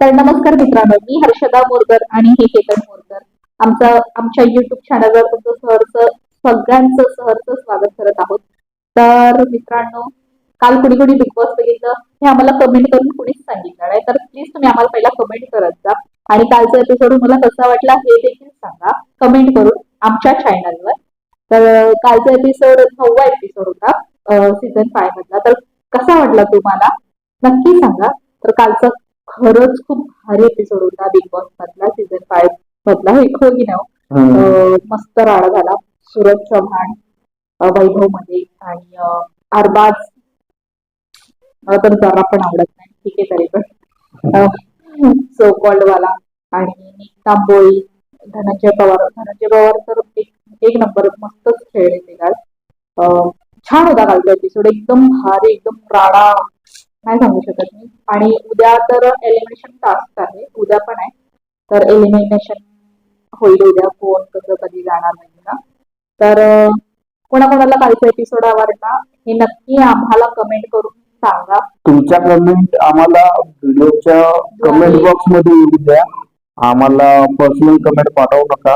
तर नमस्कार मित्रांनो मी हर्षदा मोरकर आणि हे केतन मोरकर. आमचं आमच्या युट्यूब चॅनलवर तुमचं सहर्ष सगळ्यांचं सहर्ष स्वागत करत आहोत. तर मित्रांनो काल कुणी कुणी बिग बॉस बघितलं? हे आम्हाला कमेंट करून कुणीच सांगितलं नाही. तर प्लीज तुम्ही आम्हाला पहिला कमेंट करत जा. आणि कालचा एपिसोड मला कसा वाटला हे देखील सांगा. कमेंट करून आमच्या चॅनलवर तर कालचा एपिसोड नववा एपिसोड होता सीझन फाय मधला. तर कसा वाटला तुम्हाला? नक्की सांगा. तर कालचा खरंच खूप भारी एपिसोड होता. बिग बॉस मधला सीझन फाईव्ह मधला. हे खो की अं, मस्त राडा झाला. सूरज चव्हाण वैभवमध्ये आणि अरबाज. मला तर जरा पण आवडत नाही. ठीक आहे तरी पण. सो कॉल्ड वाला आणि तांबोळी धनंजय पवार. धनंजय पवार तर एक एक नंबर मस्तच खेळले ते काल छान होता कालचा एपिसोड एकदम भारी एकदम राडा. नाही सांगू शकत मी. आणि उद्या तर एलिमिनेशन टास्क आहे. उद्या पण आहे. तर एलिमिनेशन होईल उद्या. कोण कसं कधी जाणार नाही ना. तर कोणाकोणाला कालचा एपिसोड आवडला हे नक्की आम्हाला कमेंट करून सांगा. तुमच्या कमेंट आम्हाला व्हिडिओच्या कमेंट बॉक्समध्ये येऊ द्या. आम्हाला पर्सनल कमेंट पाठवू नका.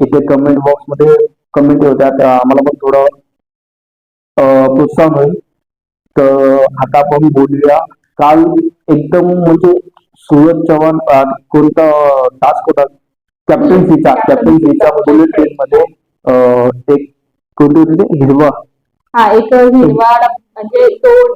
इथे कमेंट बॉक्समध्ये कमेंट तर आम्हाला पण थोडं प्रोत्साहन होईल. तर आता आपण बोलूया काल एकदम म्हणजे सूरज चव्हाण कोणता टास्क होता कॅप्टन्सीचा कॅप्टन्सीचा बुलेट ट्रेन मध्ये एक कोणती होती? हिरवा हा एक हिरवा म्हणजे दोन.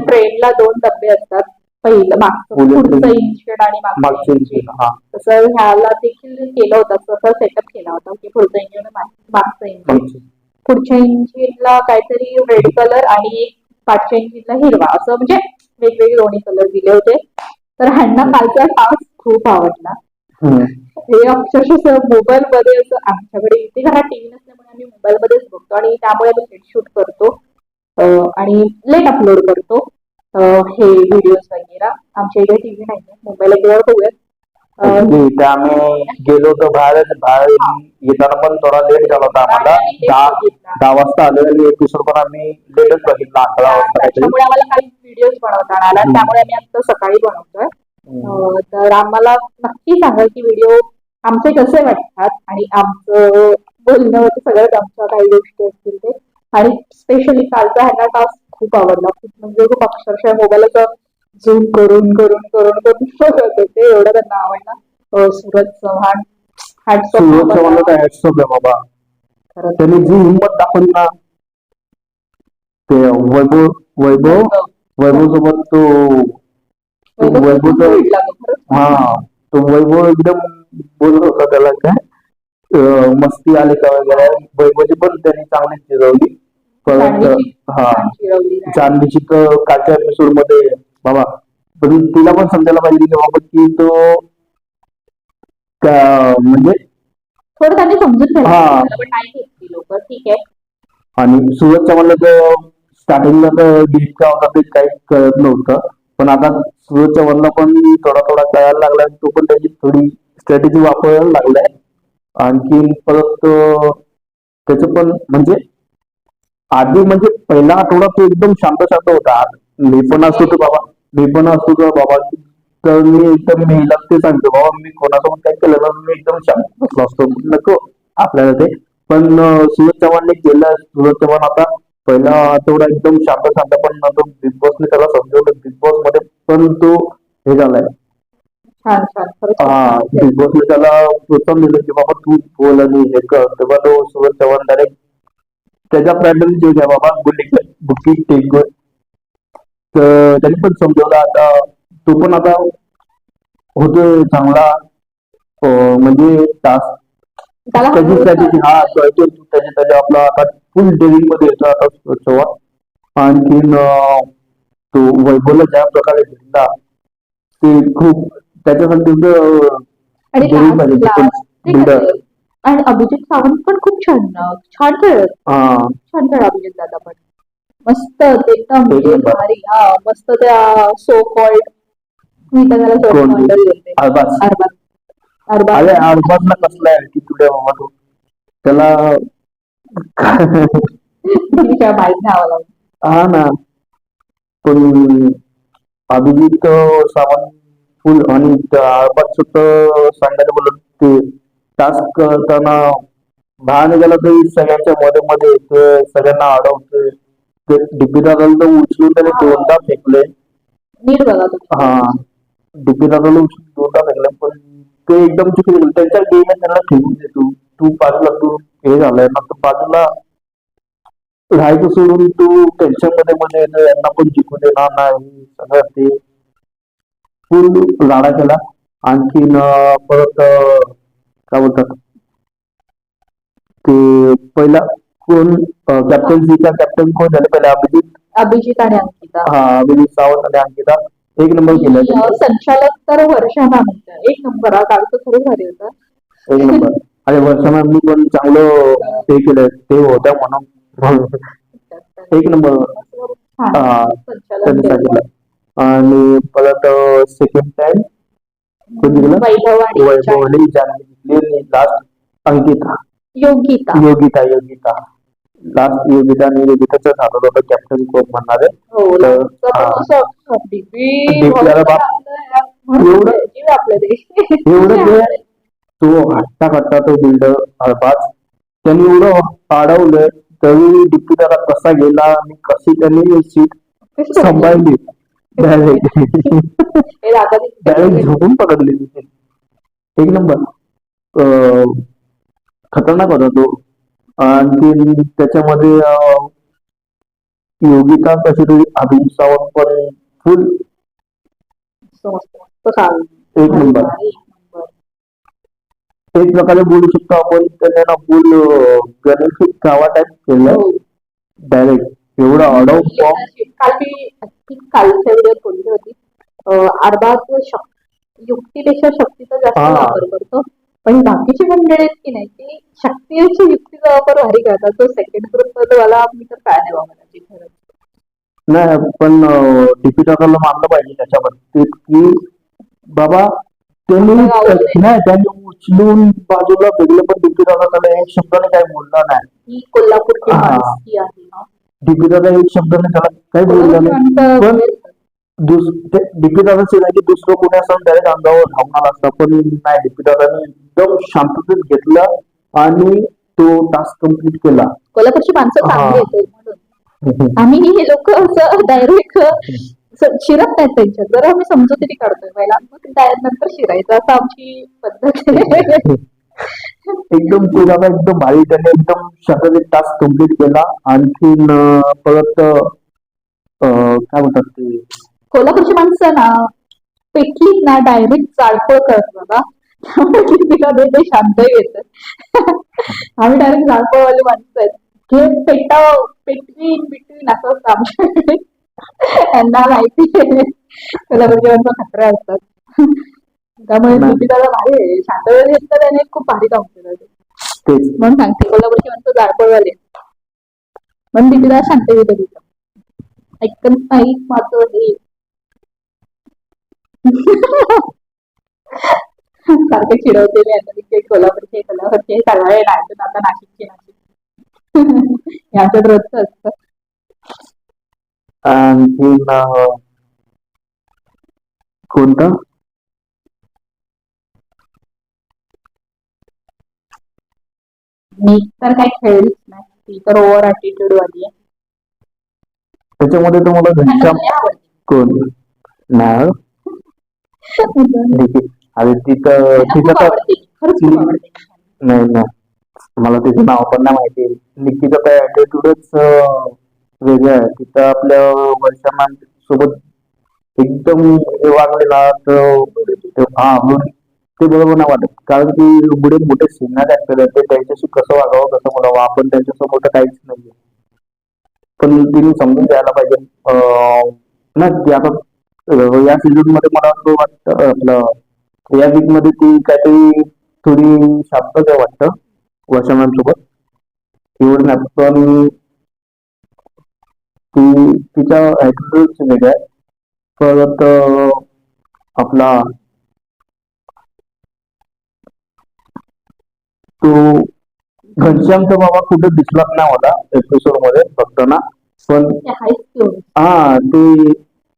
ट्रेनला दोन डबे असतात पहिलं मागचं. इंजिन आणि मागचं. हा तसं ह्याला देखील केलं होतं तसं सेटअप केला होता की पुढचं इंजिन मागचं इंजिन. पुढच्या इंजिनला काहीतरी रेड कलर आणि एक पाठच्या इंजिनला हिरवा. असं म्हणजे वेगवेगळे दोन्ही कलर दिले होते. तर ह्यांना कालचा टास्क खूप आवडला. हे अक्षरशः मोबाईल मध्ये असं आमच्याकडे इथे घरात टीव्ही नसल्यामुळे आम्ही मोबाईल मध्येच बघतो आणि त्यामुळे आम्ही लेट शूट करतो. अं, आणि लेट अपलोड करतो. अं, हे व्हिडिओज वगैरे. आमच्या इथे टीव्ही नाही मोबाईल गेल्यावर बघूयात. इथे आम्ही गेलो होतो बाहेर बाहेर येताना पण थोडा लेट झाला होता आम्हाला. दहा. दहा वाजता आलो आणि एपिसोड पण आम्ही लेटच बघितला अकरा वाजता काहीतरी. आम्हाला काही व्हिडिओज बनवता आला. त्यामुळे आम्ही आता सकाळी बनवतोय. तर आम्हाला नक्की सांगा की व्हिडिओ आमचे कसे वाटतात आणि आमचं बोलणं सगळ्यात आमच्या काही गोष्टी असतील ते. आणि स्पेशली कालचा ह्यांना टास्क खूप आवडला. खूप म्हणजे खूप अक्षरशः मोबाईलचं झूम करून करून करून करून बघत होते एवढं त्यांना आवडला अं, सूरज चव्हाण सूरज चव्हाणला. काय आहे बाबा. त्यांनी जी हिंमत दाखवली ना ते वैभव वैभव वैभव सोबत तो वैभवचं. हा तो वैभव एकदम बोलत होता त्याला काय मस्ती आली का वगैरे वैभवची पण त्यांनी चांगली चिरवली परत हा. चांदीची तर कालच्या एपिसोडमध्ये बाबा पण तिला पण समजायला पाहिजे की बाबा की तो म्हणजे? थोडं त्यांनी समजून हा. लोक ठीक आहे. आणि सूरज चव्हाणला तर स्टार्टिंगला तर गीत काय होता ते काहीच कळत नव्हतं. पण आता सूरज चव्हाणला पण थोडा थोडा कळायला लागलाय तो पण त्याची थोडी स्ट्रॅटेजी वापरायला लागलाय. आणखी परत अं, त्याचं पण म्हणजे आधी म्हणजे पहिला आठवडा तो एकदम शांत शांत होता. मी पण असतो तर बाबा. मी पण असतो तर बाबा. तर मी एकदम मेला ते सांगतो बाबा मी कोणासोबत काय केलं ना मी एकदम शांत बसलो असतो. नको आपल्याला ते. पण सूरज चव्हाणने केलं सूरज चव्हाण आता पहिला आठवडा एकदम शांत शांत पण नंतर बिग बॉसने त्याला समजवलं बिग बॉसमध्ये पण तो हे झालाय. हा. बिग बॉसने त्याला प्रोत्साहन दिलं की बाबा तू बोल आणि हे कर. तेव्हा तो सूरज चव्हाण डायरेक्ट त्याच्या पॅटर्न जो आहे बाबा बुकिंग बुकिंग टेक तर त्यांनी पण समजवलं. आता तो पण आता होतोय चांगला. म्हणजे टास्क त्याला त्याची स्ट्रॅटेजी हा कळतो त्याच्या त्याच्या आपला आता फुल डेअरिंगमध्ये येतो आता चव्हाण आणखीन तो वैभवला ज्या प्रकारे भेटला ते खूप त्याच्यासाठी आणि अभिजित सावंत पण खूप छान छान खेळत हा. छान खेळ अभिजित दादा पण. मस्त ते एकदम. भारी हा मस्त त्या सो कॉल्ड मी तर त्याला सो कोण? अरबाज अरबाज अरबाजला कसला आहे बाबा तो त्याला तिच्या बाईक हा ना. पण अभिजित सावंत फुल आणि सुद्धा सांगायला बोलत ते टास्क करताना बाहेर निघाला तरी सगळ्यांच्या मध्ये मध्ये येतोय सगळ्यांना अडवतोय. ते दादाला तर उचलून त्याने दोनदा फेकले नीट बघा तुम्ही. हा. डीपी दादाला उचलून दोनदा फेकले पण ते एकदम चुकीचं केलं त्यांच्या गेम त्यांना खेळून देतो तू. बाजूला तू हे झालंय. नंतर बाजूला राहायचं सोडून तू टेन्शनमध्ये मध्ये येतो यांना पण जिंकू देणार नाही. सगळं ते फुल राडा केला. आणखीन परत काय बोलतात? ते पहिला कोण कॅप्टन्सीचा कॅप्टन कोण झाले पहिले अभिजित अभिजित आणि अंकिता हा अभिजित सावंत आणि अंकिता एक नंबर केला अं, संचालक तर वर्षा मॅम एक नंबर हा भारी होतं. एक नंबर आणि वर्षा मॅमनी पण चांगलं ते केलं ते होत्या म्हणून. एक नंबर छान हा, संचालक त्यांनी केलं. सांगितलं. आणि परत सेकंड टाइम कोण जिंकलं? वैभव आणि जिंकली लास्ट अंकिता. योगिता. योगिता योगिता. लास्ट योगिता आणि योगिताचं झालं होतं कॅप्टन कोण म्हणणारे हो हा. एवढं- एवढं ते तो हट्टा कट्टा तो बिल्डर हळपाच. त्यांनी एवढं अडवलं तरी डिप्टी त्याला कसा गेला आणि कशी त्यांनी सीट सांभाळली. डायरेक्ट हे झोपून पकडली. एक नंबर. खतरनाक होता तो. आणखी त्याच्यामध्ये योगिता कशी तरी अभिजित सावंत पण फुल एक नंबर एक प्रकारे बोलू शकतो आपण त्याने फुल गणेश गावा टाईप केलं. डायरेक्ट एवढा फॉर्म काल मी कालच्या व्हिडिओ बोलली होती. अं, अर्धात शक- युक्तीपेक्षा शक्तीचा जास्त. वापर करतो. पण बाकीची मंडळी आहेत की नाही ती शक्तीची युक्तीचा वापर भारी करतात तो सेकंड ग्रुप मला मी तर काय नाही बाबा खरंच नाही पण टीपी मानलं पाहिजे त्याच्या बाबतीत की बाबा त्यांनी नाही त्यांनी उचलून बाजूला फेकलं पण दादाकडे एक शब्दाने काही बोलला नाही. कोल्हापूरची. माणुसकी आहे ना. टीपी दादा एक शब्दाने त्याला काही बोलला नाही. पण दुस डीपी दादाचे नाही की दुसरं कोणी असं डायरेक्ट अंगावर धावणार असतं. पण नाही डीपी दादाने एकदम शांततेत घेतलं आणि तो टास्क कंप्लीट केला. कोल्हापूरची माणसं. चांगली आहेत म्हणून. आम्ही हे लोक असं डायरेक्ट शिरत नाहीत त्यांच्यात. जर आम्ही समजुतीने काढतोय. पहिला मग नंतर शिरायचं. असं आमची पद्धत आहे. एकदम दादा एकदम भारी त्याने एकदम शांततेत टास्क कंप्लीट केला. आणखीन परत काय म्हणतात ते? कोल्हापूरची माणसं ना पेटलीत ना डायरेक्ट जाळपोळ करत बाबा. त्यामुळे तिला ते शांत येत. आम्ही डायरेक्ट जाळपोळवाली माणसं आहेत. घे पेटाव पेटवीन बिटवीन असं असतं आमच्याकडे. त्यांना माहिती आहे. कोल्हापूरची माणसं खतरा असतात. त्यामुळे नाही. दीपिका भारी शांत वेळ घेतलं त्याने खूप भारी काम केलं म्हणून सांगते कोल्हापूरची माणसं जाळपोळवाली. म्हणून दीपिका शांत येत तिथं. ऐकत नाही माझं हे सारखे मी आता. तिथे कोल्हापूरचे कोल्हापूरचे सगळे नाचून आता नाशिकचे नाशिक यांच्यात रोजचं असतं. आणखीन अं, कोणतं? मी तर काही खेळलीच नाही. ती तर ओव्हर ऍटिट्यूड वाली आहे. त्याच्यामध्ये तुम्हाला घनश्याम. कोण? नाही. अरे तिथं खूप तर नाही नाही. मला तिचं नाव पण नाही माहिती. निक्कीचं काय ऍटिट्यूडच वेगळं आहे. तिथं आपल्या वर्षा मॅम सोबत एकदम हे वागले ना तर ते- हा ते बरोबर नाही वाटत. कारण की पुढे मोठे सिनियर ऍक्टर आहेत ते त्यांच्याशी कसं वागावं कसं बोलावं आपण त्यांच्यासमोर काहीच नाहीये. पण तिने समजून घ्यायला पाहिजे. ना की आता या सीझनमध्ये मला असं वाटतं आपलं या वीकमध्ये ती काहीतरी थोडी शांत आहे वाटतं वर्षा मॅम सोबत एवढं नाही पण ती तिच्या ऍटिट्यूड वेगळा आहे परत आपला तो घनश्यामचा बाबा कुठे दिसलाच नाही मला एपिसोडमध्ये बघताना. पण. हा ते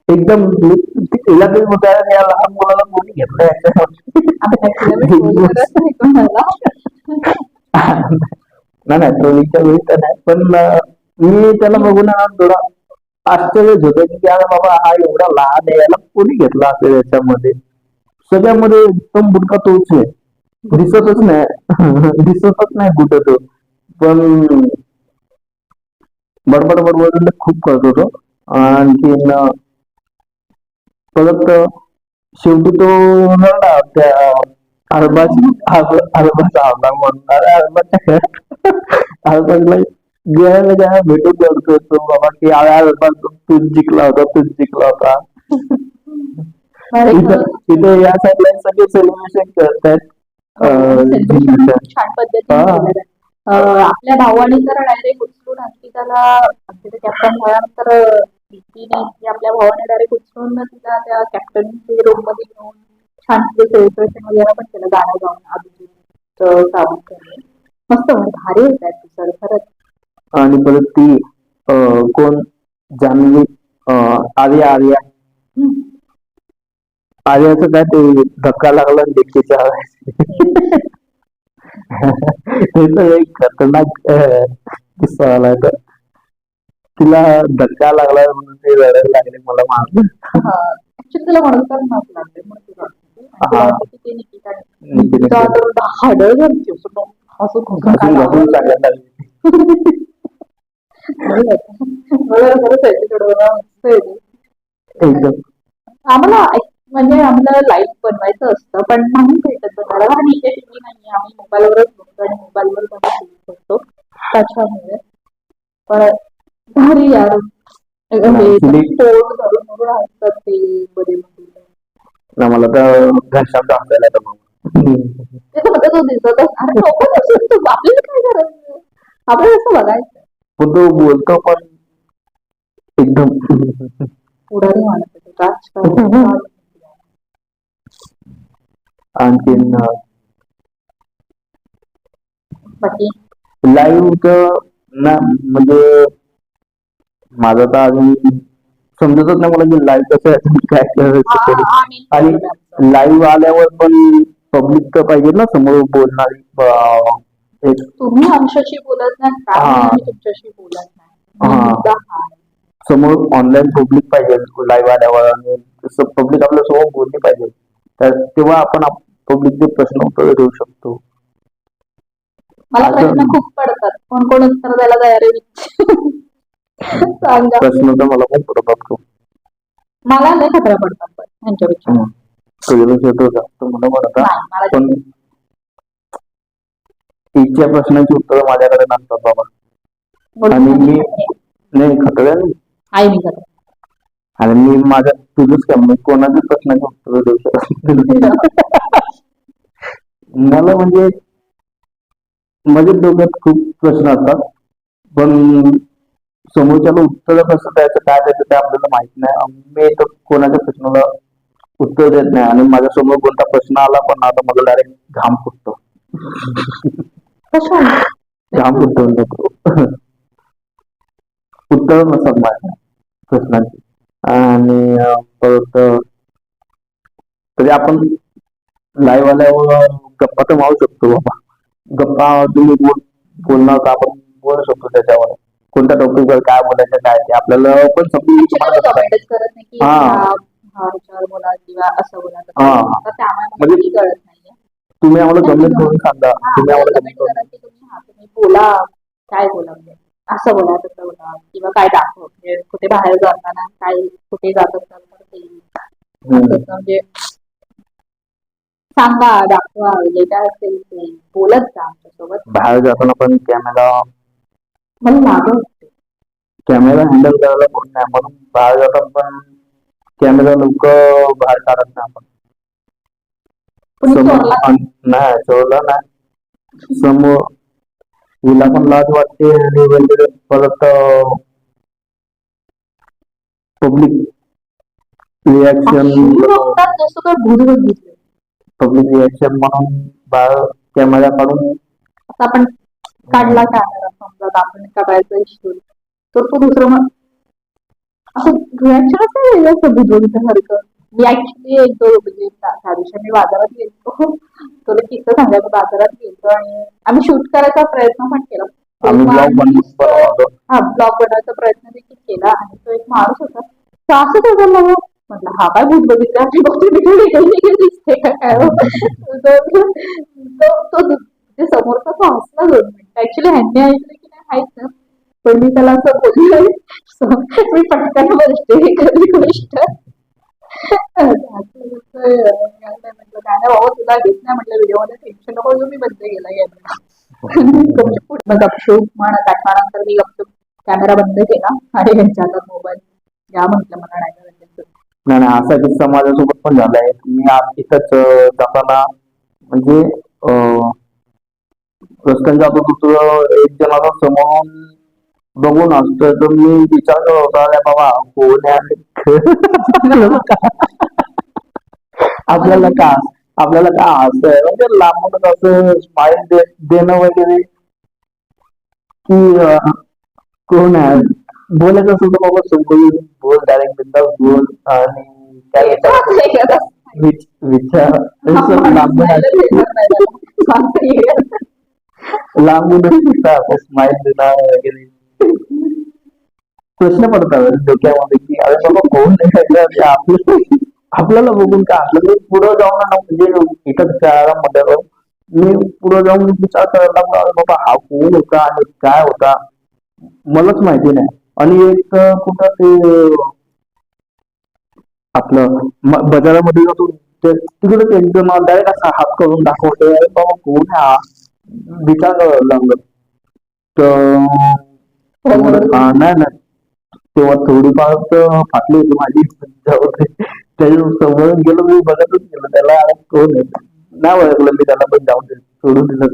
एकदम तिला तरी होता या लहान मुलाला कोणी घेतलं नाही नाही ट्रोलिंगच्या वेळी तर नाही पण मी त्याला बघून थोडा आश्चर्यच होत की अरे बाबा हा एवढा लहान आहे याला कोणी घेतला असेल याच्यामध्ये? सगळ्यामध्ये एकदम बुटका तोच आहे. दिसतच नाही. दिसतच नाही कुठं तो. पण बडबड बडबड खूप करत होतो आणखीन परत शेवटी तो रडला. त्या अरबाज अरबाज आवडा म्हणणार अरबाज अरबाजला गेल्या ज्या भेटून करतो तो बाबा की अरे अरबाज तूच जिंकला होता तूच जिंकला होता. इथं इथे या साईडला सगळे सेलिब्रेशन जिंकण्याचं. छान पद्धतीने आपल्या भावाने तर डायरेक्ट उचलून आणखी त्याला कॅप्टन की आपल्या भावाने डायरेक्ट उचलून तिला त्या कॅप्टनच्या रूममध्ये घेऊन छान सेलिब्रेशन वगैरे पण केलं गाणं गाऊन अभिजित सावंत. मस्त म्हणजे भारी होत आहे सर खरंच. आणि परत ती कोण? जान्हवी अं, आर्या आर्या. आर्याचं काय ते धक्का लागला देखीच्या ते तर एक खतरनाक किस्सा आलाय तर तिला धक्का लागला म्हणून ते रडायला लागले मला तुला म्हणून तर लागले. आणि मला मला. एकदम. आम्हाला म्हणजे आम्हाला लाईव्ह बनवायचं असतं पण नाही भेटत बनायला कारण इथे टीव्ही नाही आम्ही मोबाईलवरच बघतो आणि मोबाईलवर त्याच्यामुळे. पण भारी यार. असतात ते मला तर घनश्याम येतं मग ते अरे नको तू आपल्याला काय गरज आहे? आपल्याला असं बघायचं. पण तो बोलतो पण एकदम पुढारी राजकारण आणखीन बाकी? लाईव्ह तर ना म्हणजे माझं तर अजून समजतच नाही मला की लाईव्ह कसं आहे काय करायचं आणि लाईव्ह आल्यावर पण पब्लिक तर पाहिजे ना समोर बोलणारी एक तुम्ही आमच्याशी बोलत नाही का हा. आम्ही तुमच्याशी बोलत नाही हा. मुद्दा हा आहे. समोर ऑनलाईन पब्लिक पाहिजे लाईव्ह आल्यावर आणि पब्लिक आपल्यासमोर बोलली पाहिजे तर तेव्हा आपण पब्लिकचे प्रश्न उत्तर देऊ शकतो मला आता- प्रश्न खूप पडतात कोण कोण उत्तर द्यायला तयार आहे सांगा. प्रश्न तर मला पण पडतात खूप मला लय खतरा पडतात पण यांच्यापेक्षा. हम्म. तुझ्यापेक्षा तो जास्त मला पडतात नाही मला पण प्रश्नांची उत्तर माझ्याकडे नसतात बाबा. आणि मी नाही नाही. आई मी खतरा. आणि मी माझ्या तुझंच काम मी कोणाच्याच प्रश्नाचे उत्तर देऊ शकत नाही. मला म्हणजे माझ्या डोक्यात खूप प्रश्न असतात. पण समोरच्याला उत्तर कसं द्यायचं काय द्यायचं ते आपल्याला माहीत नाही. मी तर कोणाच्या प्रश्नाला उत्तर देत नाही आणि माझ्यासमोर कोणता प्रश्न आला पण आता मला डायरेक्ट घाम फुटतो. घाम फुटवून देतो उत्तर नसतात माझ्या प्रश्नांची. आणि परत तरी आपण लाईव्ह आल्यावर गप्पा तर मारू शकतो बाबा. गप्पा तुम्ही बोल बोलणार तर आपण बोलू शकतो त्याच्यावर. कोणत्या टॉपिकवर काय बोलायचं काय ते आपल्याला पण समजून तुम्हाला कसं करत नाही की हा. हा म्हणजे- तुम्ही आम्हाला कमेंट करून सांगा. तुम्ही आम्हाला कमेंट करून बोला. काय बोला म्हणजे? असं बोला तसं बोला. किंवा काय दाखव म्हणजे कुठे बाहेर जाताना काय कुठे जात असाल तर ते. हम्म. तसं म्हणजे सांगा दाखवा जे काय असेल ते. बोलत जा आमच्यासोबत. बाहेर जाताना पण कॅमेरा मला मागं वाटते. कॅमेरा हँडल करायला कोण नाही म्हणून बाहेर जाताना पण कॅमेरा लवकर बाहेर काढत नाही आपण. समोर चोरला अन- नाही चोरला नाही. समोर हिला पण लाज वाटते आणि वगैरे परत पब्लिक रिॲक्शन अशी बघतात जसं काय भूत बघितलं पब्लिक रिॲक्शन म्हणून बाहेर कॅमेरा काढून आता आपण काढला कॅमेरा समजा आपण काढायचा इश्यू तर तो दुसरं मग असं रिॲक्शन असं वेगळं बुजवण्यासारखं मी ऍक्च्युली एक दोन म्हणजे त्या दिवशी मी बाजारात गेलो तुला किस्सा सांगायचं बाजारात गेलो आणि आम्ही शूट करायचा प्रयत्न पण केला. हा ब्लॉग बनवायचा प्रयत्न देखील केला आणि तो एक माणूस होता. तो असंच होता मग म्हटलं हा काय भूत बघितला आणि बघते थोडी वेगळी दिसते का काय? तो समोरचा तो हसला दोन मिनिट ऍक्च्युली ह्यांनी ऐकलं की नाही माहीत पण मी त्याला असं बोलले. मी पटकन बोलते एखादी गोष्ट. तुला घेत नाही म्हटलं व्हिडिओमध्ये. टेन्शन नको मी बंद केला गपचूप पूर्ण गपचूप म्हणत मी गपचूप कॅमेरा बंद केला. आणि यांच्या हातात मोबाईल या म्हटलं मला नाही नाही नाही असा किस्सा माझ्यासोबत पण झालाय मी आज इथंच जाताना म्हणजे होतो तर एक जणाला समोरून बघून असतोय तर मी विचार होता अरे बाबा कोण आहे आपल्याला का आपल्याला का असं आहे? म्हणजे लांबूनच असं स्माईल देणं वगैरे की कोण आहे? बोलायचं असेल तर बाबा समोर बोल डायरेक्ट बिंदास बोल आणि काय विचार. लांबून लांबूनच स्माईल देणार वगैरे प्रश्न पडतात डोक्यामध्ये की अरे बाबा कोण नाही आपलं आपल्याला बघून काय आपल्याला पुढे जाऊन ना म्हणजे इथं शहरामध्ये मी पुढे जाऊन विचार करायला लागलो, अरे बाबा हा कोण होता आणि काय होता मलाच माहिती नाही आणि एक कुठं ते आपलं बाजारामध्ये जातो तिकडे एकदम डायरेक्ट असा हात करून दाखवतो अरे बाबा कोण आहे हा? विचार करायला लागलो तर हा, नाही नाही. तेव्हा थोडीफार तर फाटली होती माझी. त्याच्यासमोर गेलो मी बघतच गेलो. त्याला कोण नाही ओळखलं मी त्याला पण जाऊन दे. सोडून दिलं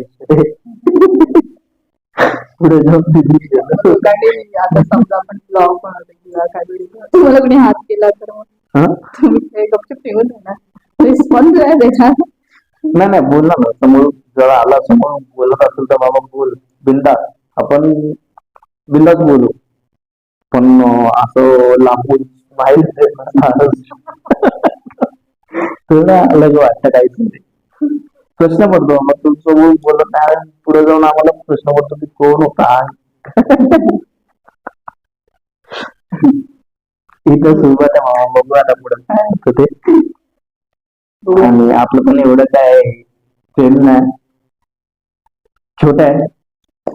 पुढे जाऊन दिली आता समजा आपण ब्लॉग बनवतो किंवा काय व्हिडिओ तुम्हाला कोणी हात केला तर मग हा? तुम्ही गपचूप ठेवून देणार रिस्पॉन्स त्याच्यात. नाही नाही बोलला ना समोर जर आला समोर बोलत असेल तर बाबा बोल. बिंदास. आपण बिंदास बोलू. पण असं लांबून माहीत तुला अलग वाटतं नाही प्रश्न पडतो. मग तुमचं बोलत नाही पुढे जाऊन आम्हाला प्रश्न पडतो की कोण होता? इथं सुरुवात आहे मामा बघू आता पुढे काय होतं ते. आणि आपलं पण एवढं काय फेम नाही छोट आहे.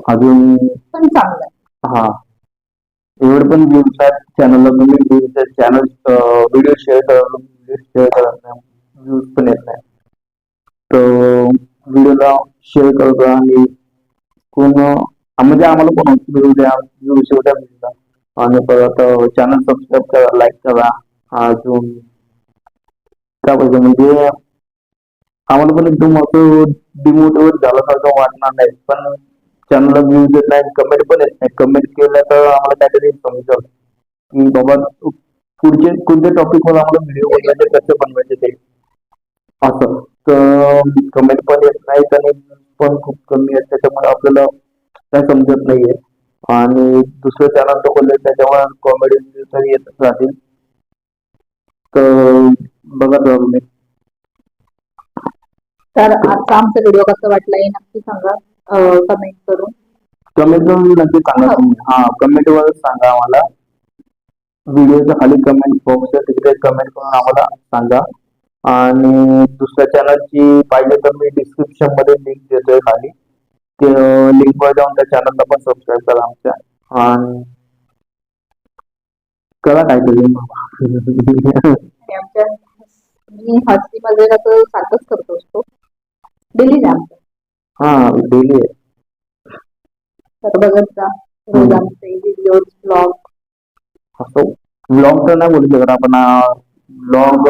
अजून पण चांगलं आहे. हा. एवढं पण व्ह्यूज आहेत. चॅनलला तुम्ही चॅनल व्हिडिओ शेअर करा व्हिडिओ शेअर करत नाही व्ह्यूज पण येत नाही. तर व्हिडिओला शेअर करतो आणि कोण म्हणजे आम्हाला पण व्हिडिओ द्या व्ह्यू शेअर द्या आणि परत चॅनल सबस्क्राईब करा लाईक करा. अजून काय पाहिजे म्हणजे आम्हाला पण एकदम असं डिमोटिवेट झाल्यासारखं वाटणार नाही. पण चॅनलला व्ह्यूज येत नाही कमेंट पण येत नाही कमेंट केलं तर आम्हाला काहीतरी समजलं की बाबा पुढचे कोणत्या टॉपिकवर आम्हाला व्हिडिओ बनवायचे कसे बनवायचे ते. असं. तर कमेंट पण येत नाहीत आणि पण खूप कमी आहेत. त्याच्यामुळे आपल्याला काय समजत नाहीये. आणि दुसरं चॅनल तर बोलले त्याच्यामुळे कॉमेडी तरी येतच राहतील. तर बघत राहा तुम्ही तर आजचा आमचा व्हिडिओ कसा वाटला हे नक्की सांगा कमेंट करून. कमेंट करून नक्की सांगा तुम्ही हा. कमेंट वर सांगा आम्हाला. व्हिडिओच्या खाली कमेंट बॉक्स आहे तिकडे कमेंट करून आम्हाला सांगा. आणि दुसऱ्या चॅनलची पाहिजे तर मी डिस्क्रिप्शनमध्ये लिंक देतोय खाली. ते लिंक वर जाऊन त्या चॅनलला पण सबस्क्राईब करा आमच्या. आणि करा काहीतरी. आणि आमच्या मी हसी मध्ये असं सारखंच करतो असतो. डेली आमचं हा डेली आहे. तर बघत जा. रोज आमचे व्हिडिओ ब्लॉग असं. ब्लॉग तर नाही बोलू शकत आपण ब्लॉग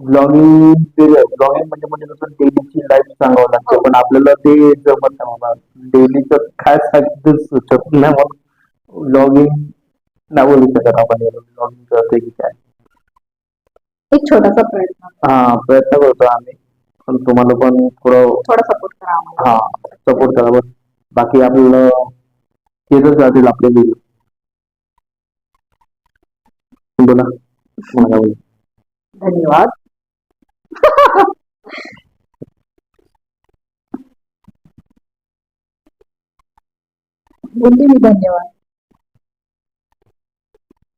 ब्लॉगिंग ब्लॉगिंग म्हणजे म्हणजे कसं डेलीची लाईफ सांगावं लागते. पण आपल्याला ते जमत नाही बाबा. डेलीचं काय सांगितलं सुचत नाही मग ब्लॉगिंग नाही बोलू शकत आपण ब्लॉगिंग करते की काय एक छोटासा प्रयत्न. हा प्रयत्न करतो आम्ही. पण तुम्हाला पण थोडं थोडा सपोर्ट करा आम्हाला. हा सपोर्ट करा. बस बाकी आपल्याला येतच राहतील आपले व्हिडिओ बोला. मला बोला. धन्यवाद. बोलते मी धन्यवाद.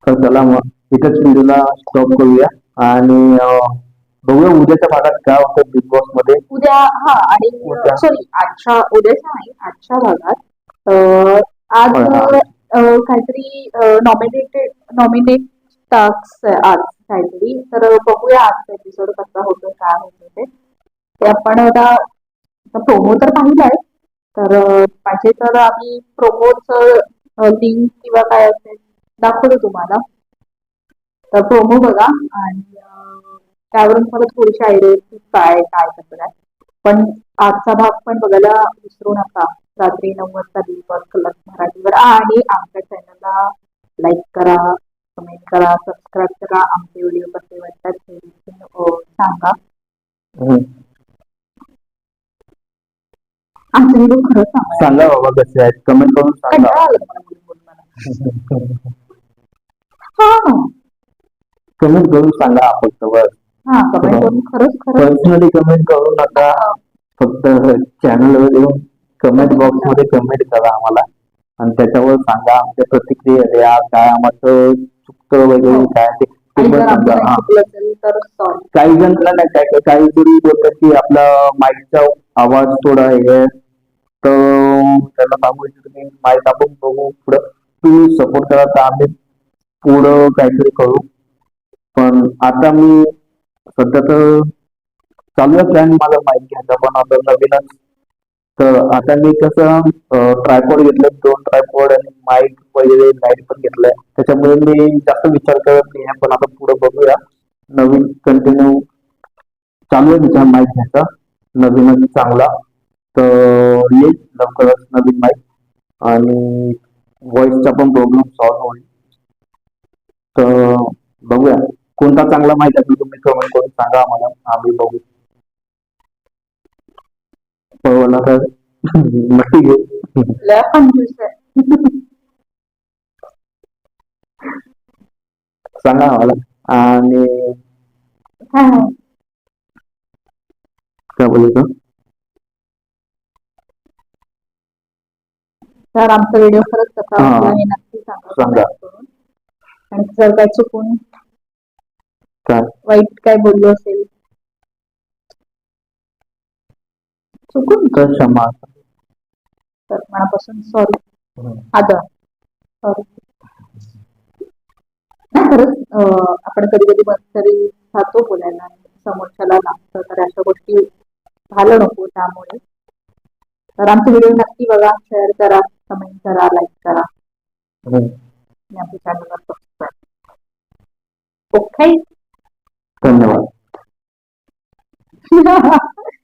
तर चला मग इथेच व्हिडिओला स्टॉप करूया. आणि बघूया उद्याच्या भागात काय होतं बिग बॉसमध्ये. उद्या हा आणि उद्या. सॉरी आजच्या उद्याच्या नाही आजच्या भागात. अं, आज. अं, काहीतरी नॉमिनेटेड नॉमिनेट टास्क आज काहीतरी. तर बघूया आजचा एपिसोड कसा होतो काय होतं ते. ते आपण आता प्रोमो तर पाहिलाय. तर अं, पाहिजे तर आम्ही प्रोमोच लिंक किंवा काय असेल दाखवतो तुम्हाला. तर प्रोमो बघा आणि त्यावरून मला थोडीशी आयडिया की काय काय कसं काय पण आजचा भाग पण बघायला विसरू नका. रात्री नऊ वाजता बॉस कलर मराठीवर आणि आमच्या चॅनलला लाईक करा कमेंट करा सबस्क्राईब करा. आमचे व्हिडिओ कसे वाटतात हे अं, सांगा. आमचे व्हिडिओ खरंच सांगा सांगा बाबा कसे आहेत. कमेंट करून सांगा कंटाळा आला मला बोलून बोलून मला. हा कमेंट करून सांगा फक्त बस हा कमेंट करून खरंच खरंच. पर्सनली कमेंट करू नका. फक्त चॅनलवर येऊन कमेंट बॉक्समध्ये कमेंट करा आम्हाला. आणि त्याच्यावर सांगा आमच्या प्रतिक्रिया द्या काय आम्हाला चुकतं वगैरे काय ते ते हा. तर सॉरी काही जणांना नाही काय काय- काही जरी बोलतात की आपला माईकचा आवाज थोडा हे तर त्यांना सांगू की माईक आपण बघू पुढं. तुम्ही सपोर्ट करा तर आम्ही पुढं काहीतरी करू. पण आता मी सध्या तर चालू आहे प्लॅन मला माहिती घ्यायचा पण आता नवीनच. तर आता मी कसं ट्रायपॉड घेतलं दोन ट्रायपॉड आणि माईक वगैरे लाइट पण घेतलंय. त्याच्यामुळे मी जास्त विचार करत नाही आहे पण आता पुढे बघूया. नवीन कंटिन्यू चालू आहे विचार माईक घ्यायचा. नवीनच चांगला. तर येईल लवकरच नवीन माईक आणि व्हॉइसचा पण प्रॉब्लेम सॉल्व्ह होईल. तर बघूया. कोणता चांगला माईक आहे तो तुम्ही कमेंट करून सांगा आम्हाला. आम्ही बघू. परवाना तर नक्की घेऊ. सांगा आम्हाला. आणि काय बोलायचं? तर आमचा व्हिडिओ खरंच कसा सांगा. आणि जर काय चुकून काय? वाईट काय बोललो असेल? चुकून तर क्षमा. तर मनापासून सॉरी. आदर. सॉरी नाही खरंच अं, आपण कधी कधी तरी जातो बोलायला आणि समोरच्याला लागतं तर अशा गोष्टी झालं नको त्यामुळे. तर आमचे व्हिडिओ नक्की बघा शेअर करा कमेंट करा लाईक करा. आणि आमच्या चॅनलला सबस्क्राईब ओके धन्यवाद.